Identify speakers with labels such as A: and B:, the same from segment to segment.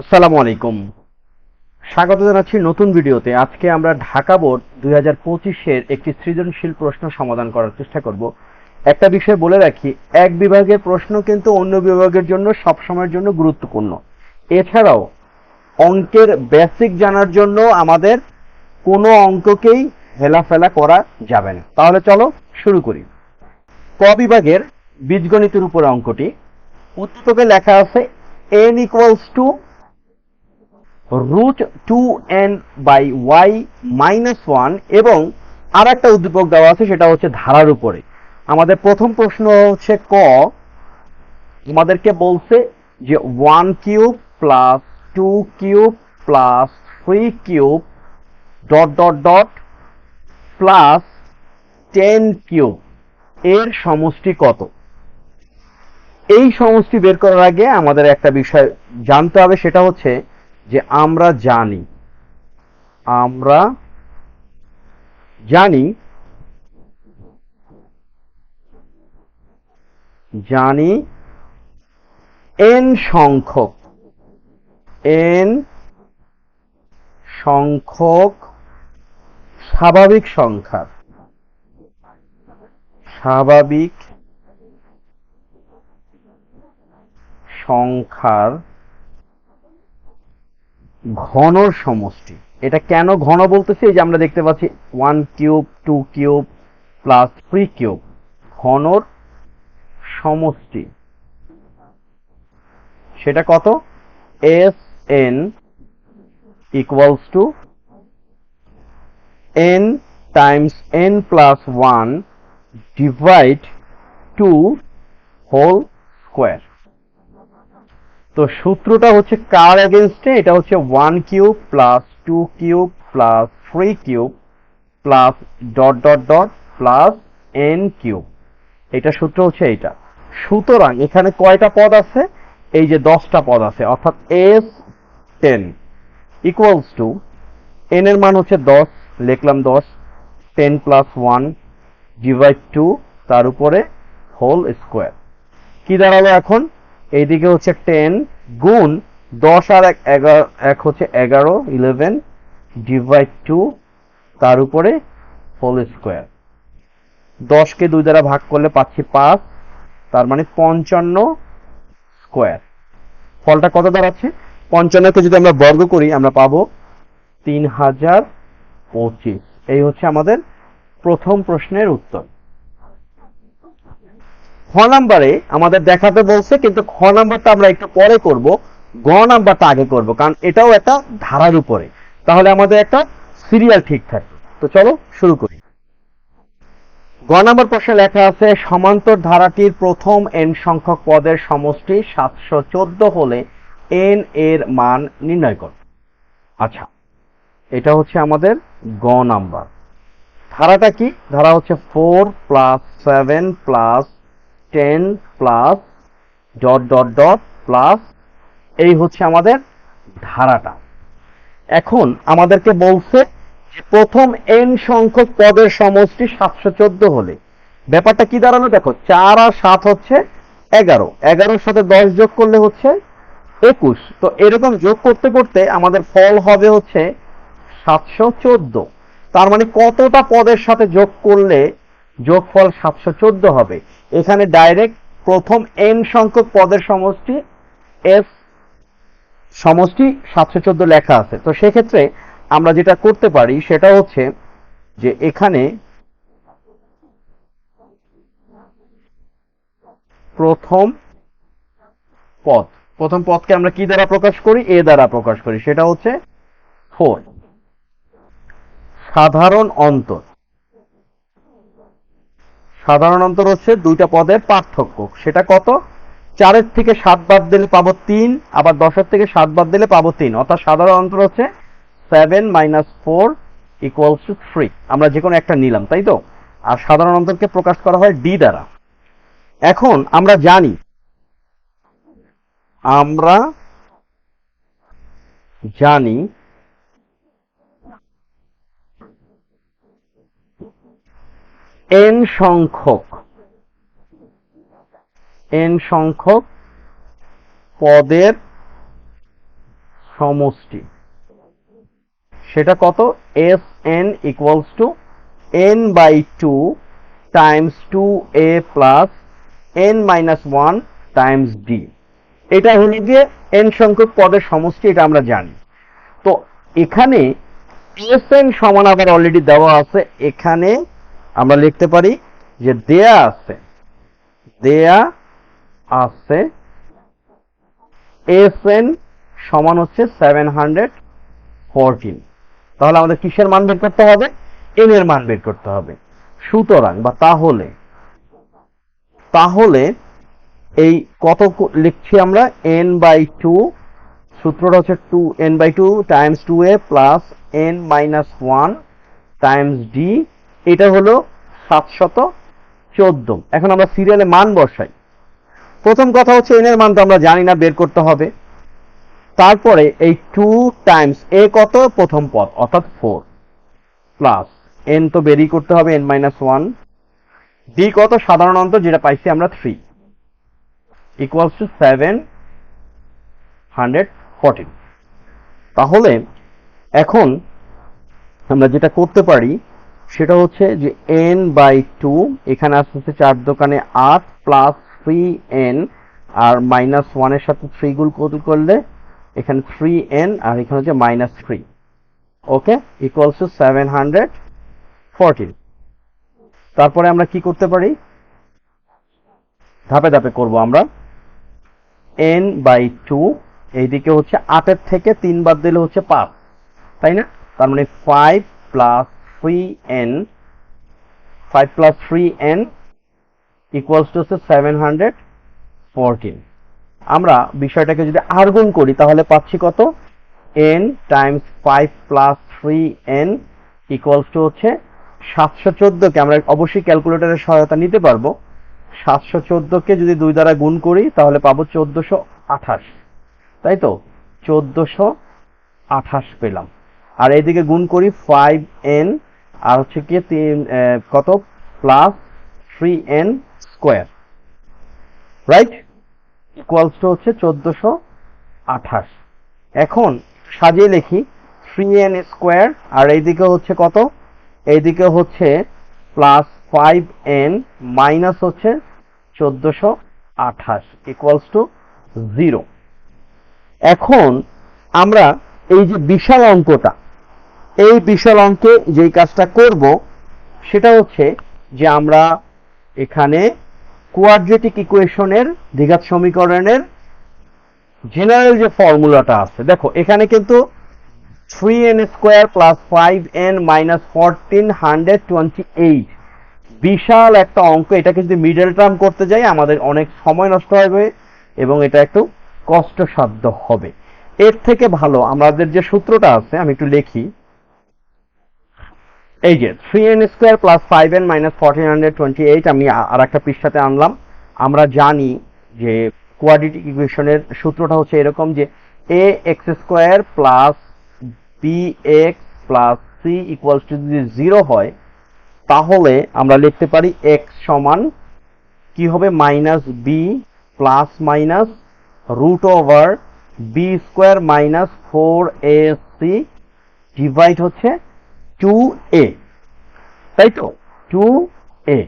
A: আসসালামু আলাইকুম। স্বাগত জানাচ্ছি নতুন ভিডিওতে। আজকে আমরা ঢাকা বোর্ড দুই হাজার পঁচিশের একটি সৃজনশীল প্রশ্ন সমাধান করার চেষ্টা করব। একটা বিষয় বলে রাখি, এক বিভাগের প্রশ্ন কিন্তু অন্য বিভাগের জন্য সবসময়ের জন্য গুরুত্বপূর্ণ। এছাড়াও, অঙ্কের বেসিক জানার জন্য আমাদের কোনো অঙ্ককেই হেলাফেলা করা যাবে না। তাহলে চলো শুরু করি। ক বিভাগের বীজগণিতের উপরে অঙ্কটি। উত্তকে লেখা আছে N equals to root two N by Y minus one এবং আর একটা উদ্দীপক দেওয়া আছে, সেটা হচ্ছে ধারার উপরে। আমাদের প্রথম প্রশ্ন হচ্ছে ক। আমাদেরকে বলছে যে one cube plus two cube plus three cube dot dot dot plus ten cube এর সমষ্টি কত? এই সমষ্টি বের করার আগে আমাদের একটা বিষয় জানতে হবে, সেটা হচ্ছে যে আমরা জানি। আমরা জানি জানি এন সংখ্যক এন সংখ্যক স্বাভাবিক সংখ্যার স্বাভাবিক সংখ্যার ঘনর সমষ্টি। এটা কেন ঘন বলতেছি? যে আমরা দেখতে পাচ্ছি one cube two cube plus three cube ঘনর সমষ্টি। সেটা কত? S N equals to N times N plus one divide two whole square তো সূত্রটা হচ্ছে কার এগেনস্টে এটা হচ্ছে one cube plus two cube plus three cube plus dot dot dot plus N cube এটা সূত্র হচ্ছে এইটা। সুতরাং এখানে কয়টা পদ আছে? এই যে দশটা পদ আছে, অর্থাৎ S ten equals to N এর মান হচ্ছে দশ, লিখলাম দশ ten plus one divide two তার উপরে হোল স্কোয়ার কি দাঁড়াল এখন? এইদিকে হচ্ছে টেন গুণ দশ আর এক, এগারো, এক হচ্ছে এগারো ইলেভেন ডিভাইড টু তার উপরে হোল স্কোয়ার দশকে দুই দ্বারা ভাগ করলে পাচ্ছি পাঁচ, তার মানে পঞ্চান্ন স্কোয়ার ফলটা কত দাঁড়াচ্ছে? পঞ্চান্নকে যদি আমরা বর্গ করি, আমরা পাবো তিন হাজার পঁচিশ। এই হচ্ছে আমাদের প্রথম প্রশ্নের উত্তর। খ নাম্বারে আমাদের দেখাতে বলছে, কিন্তু খ নাম্বারটা আমরা একটু পরে করব, গ নাম্বারটা আগে করব, কারণ এটাও একটা ধারার উপরে। তাহলে আমাদের একটা সিরিয়াল ঠিক থাকে তো চলো শুরু করি। গ নাম্বার প্রশ্নে লেখা আছে, সমান্তর ধারাটির প্রথম এন সংখ্যক পদের সমষ্টি সাতশো চোদ্দ হলে এন এর মান নির্ণয় কর। আচ্ছা এটা হচ্ছে আমাদের গ নাম্বার। ধারাটা কি? ধারা হচ্ছে four plus seven plus ten plus dot dot dot plus এই হচ্ছে আমাদের ধারাটা। এখন আমাদেরকে বলছে প্রথম এন সংখ্যক পদের সমষ্টি সাতশো চোদ্দ হলে। ব্যাপারটা কি দাঁড়াল? দেখো, চার আর সাত হচ্ছে এগারো। এগারোর সাথে দশ যোগ করলে হচ্ছে একুশ। তো এরকম যোগ করতে করতে আমাদের ফল হবে হচ্ছে সাতশো চোদ্দ। তার মানে কতটা পদের সাথে যোগ করলে যোগফল সাতশো চোদ্দ হবে? এখানে ডাইরেক্ট প্রথম এন সংখ্যক পদের সমষ্টি এস সমষ্টি সাতশো চোদ্দ লেখা আছে। তো সেক্ষেত্রে আমরা যেটা করতে পারি সেটা হচ্ছে যে এখানে প্রথম পদ, প্রথম পদকে আমরা কি দ্বারা প্রকাশ করি? এ দ্বারা প্রকাশ করি। সেটা হচ্ছে ফোর সাধারণ অন্তর। সাধারণ অন্তর হচ্ছে দুইটা পদের পার্থক্য। সেটা কত? চারের থেকে সাত বাদ দিলে পাবো তিন, আবার দশের থেকে সাত বাদ দিলে পাবো তিন। অর্থাৎ সাধারণ অন্তর হচ্ছে seven minus four equals to three আমরা যে কোনো একটা নিলাম, তাই তো? আর সাধারণ অন্তরকে প্রকাশ করা হয় ডি দ্বারা। এখন আমরা জানি আমরা জানি এন সংখ্যক এন সংখ্যক পদের সমষ্টি। সেটা কত? S N equals to N by two times two A plus N minus one times D এটা হলো গিয়ে এন সংখ্যক পদের সমষ্টি, এটা আমরা জানি। তো এখানে এস এন সমান আবার অলরেডি দেওয়া আছে। এখানে আমরা লিখতে পারি যে দেয়া আছে দেয়া আছে এস এন সমান হচ্ছে সেভেন হান্ড্রেড ফোরটিন তাহলে আমাদের কিসের মান বের করতে হবে? এন এর মান বের করতে হবে। সুতরাং বা তাহলে তাহলে এই কত লিখছি আমরা এন বাই টু সূত্রটা হচ্ছে two N by two times two A plus N minus one times D এটা হলো সাতশত চোদ্দ। এখন আমরা সিরিয়ালে মান বসাই। প্রথম কথা হচ্ছে এন এর মান তো আমরা জানি না, বের করতে হবে। তারপরে এই টু টাইমস এ কত? প্রথম পদ, অর্থাৎ ফোর প্লাস এন তো বেরি করতে হবে এন মাইনাস ওয়ান ডি কত? সাধারণত যেটা পাইছি আমরা three equals to seven hundred fourteen তাহলে এখন আমরা যেটা করতে পারি সেটা হচ্ছে যে এন বাই টু এখানে আস্তে আস্তে চার দোকানে আট plus three N R minus ওয়ানের সাথে থ্রি গুল করলে? এখানে থ্রি এন আর এখানে হচ্ছে minus three okay equals to seven hundred fourteen তারপরে আমরা কি করতে পারি? ধাপে ধাপে করব আমরা। এন বাই টু এইদিকে হচ্ছে আটের থেকে তিন বাদ দিলে হচ্ছে পাঁচ। তাই না? তার মানে five plus three N five plus three N equals আমরা বিষয়টাকে যদি আর গুণ করি, তাহলে পাচ্ছি কত? N times five plus three equals to হচ্ছে সাতশো চোদ্দোকে আমরা অবশ্যই ক্যালকুলেটরের সহায়তা নিতে পারব। সাতশো চোদ্দোকে যদি দুই দ্বারা গুণ করি, তাহলে পাবো চোদ্দশো আঠাশ। তাই তো? চোদ্দশো আঠাশ পেলাম। আর এইদিকে গুণ করি ফাইভ এন আর হচ্ছে কি তিন কত? Plus three N square. Right? Equals to হচ্ছে চোদ্দশো আঠাশ। এখন সাজিয়ে লিখি, থ্রি এন স্কোয়ার, আর এইদিকে হচ্ছে কত? এইদিকে হচ্ছে প্লাস ফাইভ এন মাইনাস হচ্ছে চোদ্দশো আঠাশ ইকুয়ালস টু জিরো এখন আমরা এই যে বিশাল অঙ্কটা এই বিশাল অঙ্কে যেই কাজটা করব, সেটা হচ্ছে যে আমরা এখানে কোয়াড্রেটিক ইকুয়েশনের দ্বিঘাত সমীকরণের জেনারেল যে ফর্মুলাটা আছে, দেখো, এখানে কিন্তু three N square plus five N minus fourteen hundred twenty eight বিশাল একটা অঙ্ক, এটাকে যদি মিডল টার্ম করতে যাই, আমাদের অনেক সময় নষ্ট হবে এবং এটা একটু কষ্টসাধ্য হবে। এর থেকে ভালো, আমাদের যে সূত্রটা আছে, আমি একটু লিখি। এই যে three N square plus five N minus fourteen hundred twenty eight আমি আর একটা পৃষ্ঠাতে আনলাম। আমরা জানি যে কোয়াড্রেটিক ইকুয়েশনের সূত্রটা হচ্ছে এরকম যে A X square plus B X plus C equals to যদি জিরো হয়, তাহলে আমরা লিখতে পারি এক্স সমান কি হবে? Minus B plus minus root over B square minus four A C divide হচ্ছে টু এ তাই তো টু এ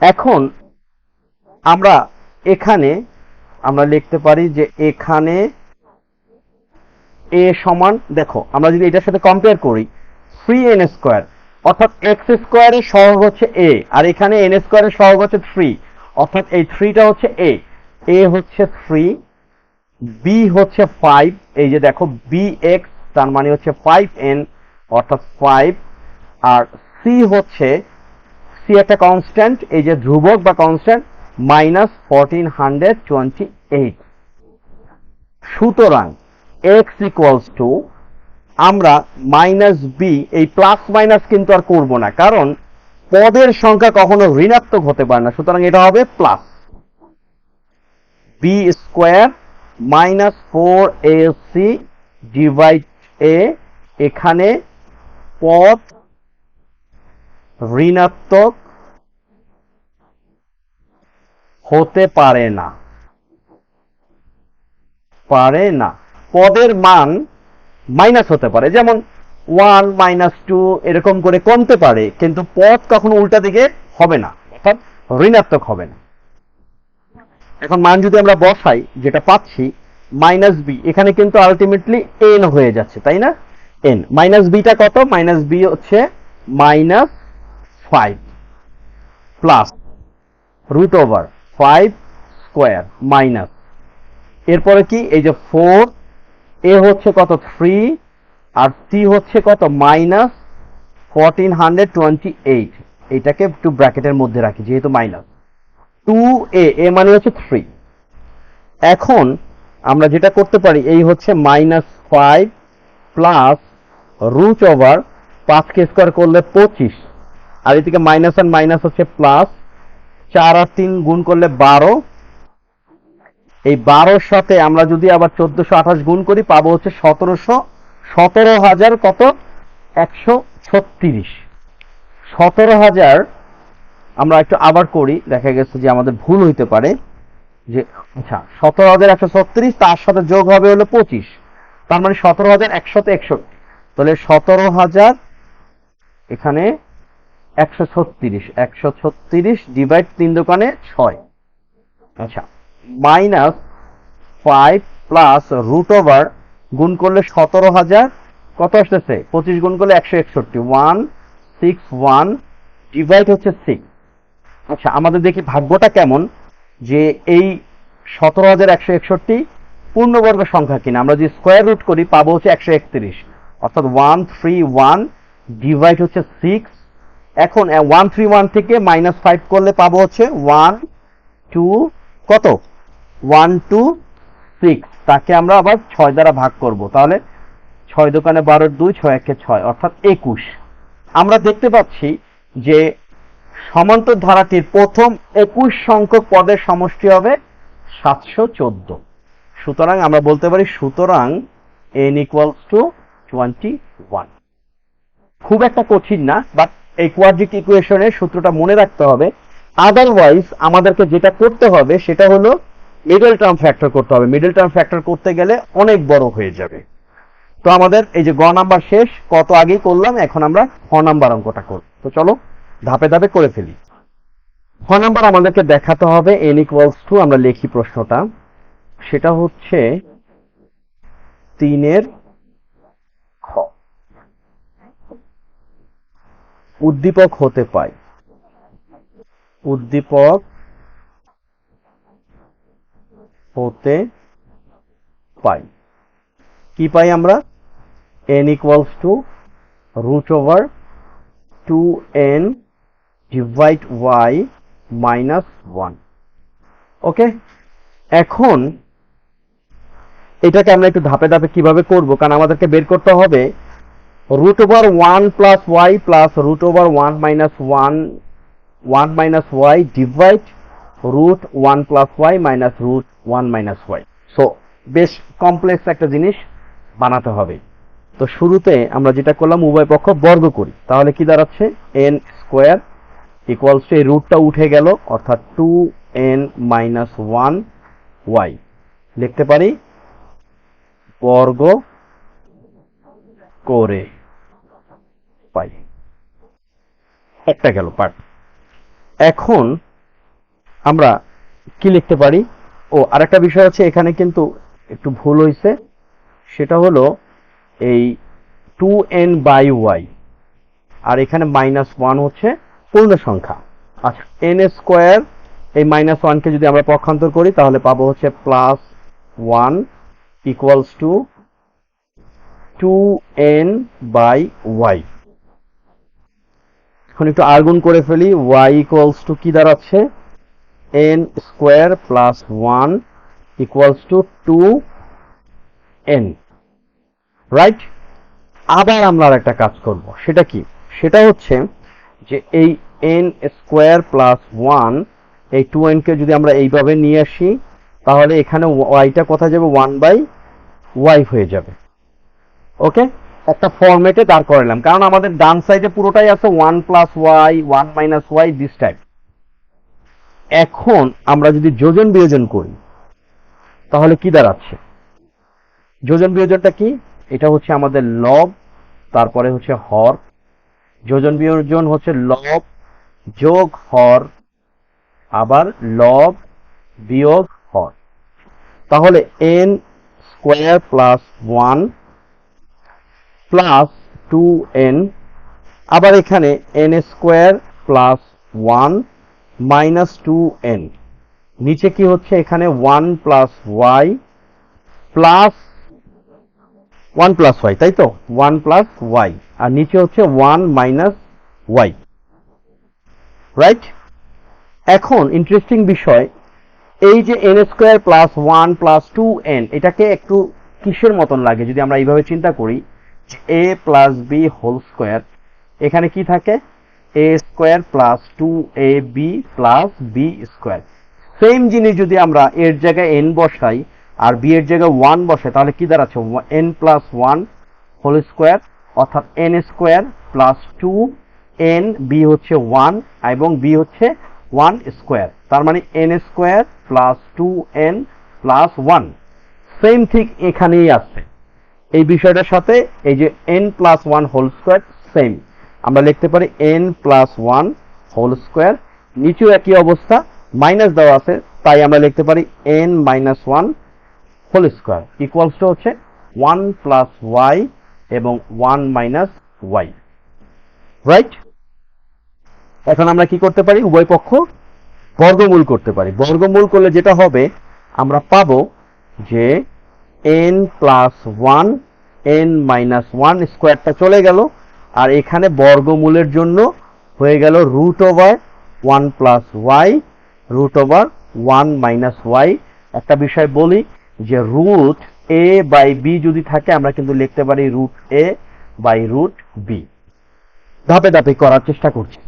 A: এখন আমরা এখানে আমরা লিখতে পারি যে এখানে এ সমান, দেখো, আমরা যদি এটার সাথে কম্পেয়ার করি থ্রি এন স্কোয়ার অর্থাৎ এক্স স্কোয়ারের সহগ হচ্ছে এ আর এখানে এন স্কোয়ারের সহগ হচ্ছে থ্রি অর্থাৎ এই থ্রিটা হচ্ছে এ এ হচ্ছে থ্রি বি হচ্ছে ফাইভ এই যে দেখো বি এক্স তার মানে হচ্ছে ফাইভ এন অর্থাৎ ফাইভ আর সি হচ্ছে সি একটা কনস্ট্যান্ট এই যে ধ্রুবক বা constant minus fourteen hundred twenty eight সুতরাং এক্স ইকুয়ালস টু আমরা মাইনাস বি এই প্লাস মাইনাস কিন্তু আর করব না, কারণ পদের সংখ্যা কখনো ঋণাত্মক হতে পারে না, সুতরাং এটা হবে plus B square minus four A C divide A এখানে পদ ঋণাত্মক হতে পারে না। পারে না। পদের মান মাইনাস হতে পারে। যেমন ওয়ান মাইনাস টু এরকম করে কমতে পারে, কিন্তু পথ কখনো উল্টা দিকে হবে না, অর্থাৎ ঋণাত্মক হবে না। এখন মান যদি আমরা বসাই, যেটা পাচ্ছি, মাইনাস বি, এখানে কিন্তু আলটিমেটলি এন হয়ে যাচ্ছে, তাই না? এন মাইনাস বিটা কত? মাইনাস বি হচ্ছে minus five plus root over five square minus এরপরে কি? এই যে ফোর এ হচ্ছে কত? থ্রি আর সি হচ্ছে কত? Minus fourteen hundred twenty eight এইটাকে একটু ব্র্যাকেটের মধ্যে রাখি, যেহেতু মাইনাস টু এ এ মানে হচ্ছে থ্রি এখন আমরা যেটা করতে পারি, এই হচ্ছে minus five plus root over পাঁচকে স্কোয়ার করলে পঁচিশ। আর এদিকে মাইনাস আর মাইনাস হচ্ছে প্লাস চার আর তিন গুণ করলে বারো। এই বারোর সাথে আমরা যদি আবার চোদ্দশো আঠাশ গুণ করি, পাবো হচ্ছে সতেরোশো। সতেরো হাজার কত? একশো ছত্রিশ। সতেরো হাজার আমরা একটু আবার করি, দেখা গেছে যে আমাদের ভুল হইতে পারে। যে আচ্ছা সতেরো হাজার একশো ছত্রিশ, তার সাথে যোগ হবে হলো পঁচিশ। তার মানে সতেরো হাজার একশত একষট্টি। তাহলে সতেরো হাজার এখানে একশো ছত্রিশ একশো ছত্রিশ ডিভাইড তিন দোকানে ছয়। আচ্ছা minus five plus root over গুণ করলে সতেরো হাজার কত আসতেছে? পঁচিশ গুণ করলে একশো একষট্টি। ওয়ান সিক্স ওয়ান ডিভাইড হচ্ছে সিক্স আচ্ছা আমাদের দেখি ভাগ্যটা কেমন? যে এই সতেরো হাজার একশো একষট্টি পূর্ণবর্গ সংখ্যা কিনা, আমরা যদি স্কোয়ার রুট করি, পাবো হচ্ছে একশো একত্রিশ। অর্থাৎ ওয়ান থ্রি ওয়ান ডিভাইড হচ্ছে সিক্স এখন ওয়ান থ্রি ওয়ান থেকে মাইনাস ফাইভ করলে পাবো হচ্ছে ওয়ান টু কত? ওয়ান টু সিক্স তাকে আমরা আবার ছয় দ্বারা ভাগ করব। তাহলে ছয় দোকানে বারোর দুই, ছয় একে ছয়, অর্থাৎ একুশ। আমরা দেখতে পাচ্ছি যে সমান্তর ধারাটির প্রথম একুশ সংখ্যক পদের সমষ্টি হবে সাতশো চোদ্দ। সুতরাং আমরা বলতে পারি সুতরাং N equals to twenty one খুব একটা কঠিন না বাট এই কোয়াড্রিক ইকুয়েশনের সূত্রটা মনে রাখতে হবে। আদারওয়াইজ আমাদেরকে যেটা করতে হবে, সেটা হলো মিডল টার্ম ফ্যাক্টর করতে হবে। মিডল টার্ম ফ্যাক্টর করতে গেলে অনেক বড় হয়ে যাবে। তো আমাদের এই যে গ নাম্বার শেষ, কত আগেই করলাম, এখন আমরা খ নাম্বার অঙ্কটা করব তো চলো, ধাপে ধাপে করে ফেলি। খ নাম্বার আমাদেরকে দেখাতে হবে এন ইকুয়ালস টু আমরা লিখি প্রশ্নটা। সেটা হচ্ছে তিনের উদ্দীপক হতে পায় উদ্দীপক হতে পাই। কি পাই আমরা? N n equals to root over 2n divide y minus 1 okay এখন এটাকে আমরা একটু ধাপে ধাপে কীভাবে করব? কারণ আমাদেরকে বের করতে হবে root over one plus Y plus root over one minus one one minus Y divide root one plus Y minus root one minus Y so বেশ কমপ্লেক্স একটা জিনিস বানাতে হবে। তো শুরুতে আমরা যেটা করলাম, উভয় পক্ষ বর্গ করি। তাহলে কি দাঁড়াচ্ছে? এন স্কোয়ার ইকুয়ালস টু এই রুটটা উঠে গেল, অর্থাৎ two N minus one Y লিখতে পারি? বর্গ করে পাই একটা গেল পার্ট এখন আমরা কি লিখতে পারি? ও, আরেকটা বিষয় আছে, এখানে কিন্তু একটু ভুল হয়েছে সেটা হলো এই টু এন বাই ওয়াই আর এখানে মাইনাস ওয়ান হচ্ছে পূর্ণ সংখ্যা। আচ্ছা এন স্কোয়ার এই মাইনাস ওয়ানকে যদি আমরা পক্ষান্তর করি, তাহলে পাবো হচ্ছে plus one equals to two N by Y এখন একটু আর্গুন করে ফেলি ওয়াই ইকুয়ালস টু কি দাঁড়াচ্ছে? N square plus one equals to two N right আবার আমরা আর একটা কাজ করব, সেটা কি? সেটা হচ্ছে যে এই এন স্কোয়ার প্লাস ওয়ান এই টু এনকে যদি আমরা এইভাবে নিয়ে আসি, তাহলে এখানে ওয়াইটা কোথায় যাবে? ওয়ান বাই ওয়াই হয়ে যাবে। ওকে একটা ফরম্যাটে দাঁড় করালাম। কারণ আমাদের ডান সাইডে পুরোটাই আছে one plus Y one minus Y this type এখন আমরা যদি যোজন বিয়োজন করি, তাহলে কি দাঁড়াচ্ছে? যোজন বিয়োজনটা কি? এটা হচ্ছে আমাদের লব তারপরে হচ্ছে হর। যোজন বিয়োজন হচ্ছে লব যোগ হর, আবার লব বিয়োগ হর। তাহলে N square plus one plus two N আবার এখানে N square plus one minus two N নিচে কি হচ্ছে? এখানে one plus Y plus one plus Y তাই তো? ওয়ান প্লাস ওয়াই আর নিচে হচ্ছে ওয়ান মাইনাস ওয়াই রাইট এখন ইন্টারেস্টিং বিষয়, এই যে N square plus one plus two N এটাকে একটু কিসের মতন লাগে? যদি আমরা এইভাবে চিন্তা করি A plus B whole square এখানে কি থাকে? A square plus two A B plus B square same জিনিস যদি আমরা এর জায়গায় এন বসাই আর বি এর জায়গায় ওয়ান বসাই, তাহলে কি দাঁড়াচ্ছে? N plus one whole square অর্থাৎ N square plus two N B হচ্ছে ওয়ান এবং বি হচ্ছে ওয়ান স্কোয়ার তার মানে N square plus two N plus one same ঠিক এখানেই আছে এই বিষয়টার সাথে এই যে N plus one whole square same আমরা লিখতে পারি N plus one whole square নিচেও একই অবস্থা মাইনাস দেওয়া আছে, তাই আমরা লিখতে পারি n minus one whole square equals to হচ্ছে ওয়ান প্লাস ওয়াই এবং ওয়ান মাইনাস ওয়াই রাইট এখন আমরা কি করতে পারি? উভয় পক্ষ বর্গমূল করতে পারি। বর্গমূল করলে যেটা হবে, আমরা পাবো যে n plus one n minus one স্কোয়ারটা চলে গেল। আর এখানে বর্গমূলের জন্য হয়ে গেল root over one plus y root over one minus y একটা বিষয় বলি যে রুট এ বাই বি যদি থাকে, আমরা কিন্তু লিখতে পারি root a by root b ধাপে ধাপে করার চেষ্টা করছি।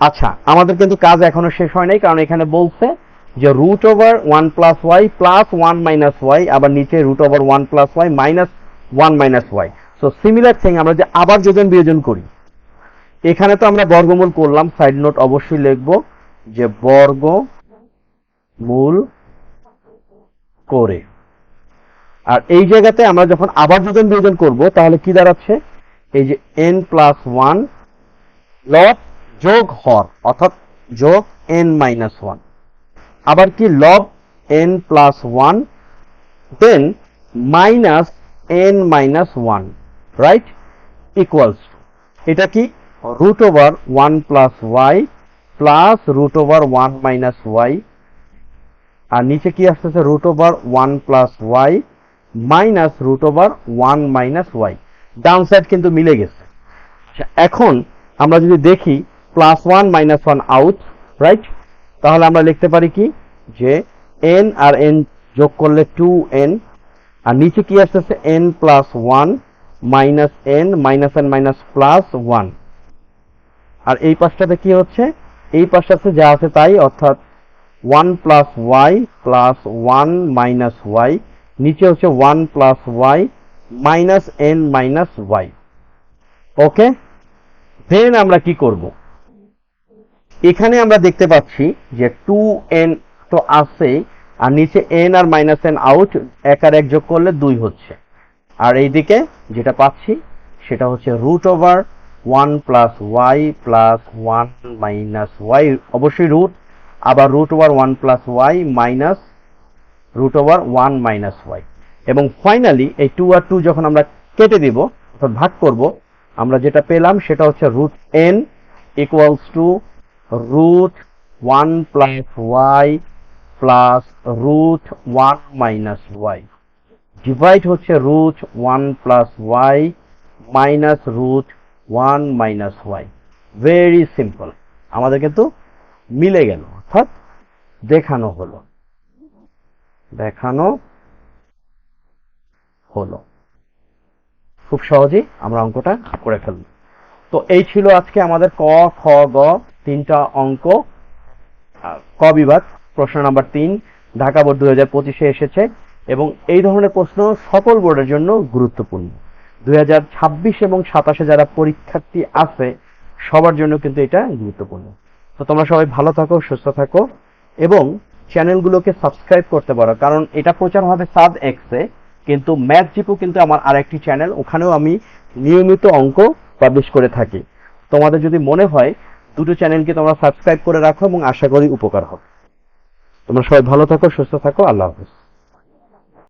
A: আচ্ছা আমাদের কিন্তু কাজ এখনও শেষ হয় নাই, কারণ এখানে বলছে যে root over one plus y plus one minus y আবার নিচে root over one plus y minus one minus y so similar thing আমরা যে আবার যোজন বিয়োজন করি। এখানে তো আমরা বর্গমূল করলাম সাইড নোট অবশ্যই লিখব যে বর্গ মূল করে। আর এই জায়গাতে আমরা যখন আবার যোজন বিয়োজন করব, তাহলে কি দাঁড়াচ্ছে? এই যে এন প্লাস ওয়ান লব যোগ হর, অর্থাৎ যোগ এন মাইনাস ওয়ান আবার কি লব n plus one then minus n minus one right equals এটা কি root over one plus y plus root over one minus y আর নিচে কি আসতেছে root over one plus y minus root over one minus y down side কিন্তু মিলে গেছে। আচ্ছা, এখন আমরা যদি দেখি plus one minus one out right তাহলে আমরা লিখতে পারি কি? যে এন আর এন যোগ করলে টু এন আর নিচে কি আসতেছে? N plus one minus n minus n minus plus one আর এই পাশটাতে কি হচ্ছে? এই পাশটাতে যা আছে তাই, অর্থাৎ one plus y plus one minus y নিচে হচ্ছে one plus y minus n minus y okay then আমরা কি করব? এখানে আমরা দেখতে পাচ্ছি যে টু এন তো আছে, আর নিচে এন আর মাইনাস এন আউট এক আর এক যোগ করলে দুই হচ্ছে। আর এইদিকে যেটা পাচ্ছি, সেটা হচ্ছে root over one plus y plus one minus y অবশ্যই রুট আবার root over one plus y minus root over one minus y এবং ফাইনালি এই টু আর টু যখন আমরা কেটে দিব, অর্থাৎ ভাগ করব, আমরা যেটা পেলাম সেটা হচ্ছে root n equals to root one plus y plus root one minus y divide হচ্ছে root one plus y minus root one minus y very simple আমাদের কিন্তু মিলে গেল, অর্থাৎ দেখানো হলো। দেখানো হলো। খুব সহজেই আমরা অঙ্কটা করে ফেলব। তো এই ছিল আজকে আমাদের ক, খ, গ তিনটা অঙ্ক ক বিভাগ, প্রশ্ন নাম্বার তিন, ঢাকা বোর্ড দুই হাজার পঁচিশে এসেছে এবং এই ধরনের প্রশ্ন সকল বোর্ডের জন্য গুরুত্বপূর্ণ। দুই হাজার ছাব্বিশ এবং সাতাশে যারা পরীক্ষার্থী আছে, সবার জন্য কিন্তু এটা গুরুত্বপূর্ণ। তো তোমরা সবাই ভালো থাকো, সুস্থ থাকো এবং চ্যানেলগুলোকে সাবস্ক্রাইব করতে পারো, কারণ এটা প্রচার হবে সাব এক্সে কিন্তু ম্যাথ জিপু কিন্তু আমার আরেকটি চ্যানেল, ওখানেও আমি নিয়মিত অঙ্ক পাবলিশ করে থাকি। তোমাদের যদি মনে হয় দুটো চ্যানেলকে তোমরা সাবস্ক্রাইব করে রাখো এবং আশা করি উপকার হবে। তোমরা সবাই ভালো থাকো, সুস্থ থাকো, আল্লাহ হাফেজ।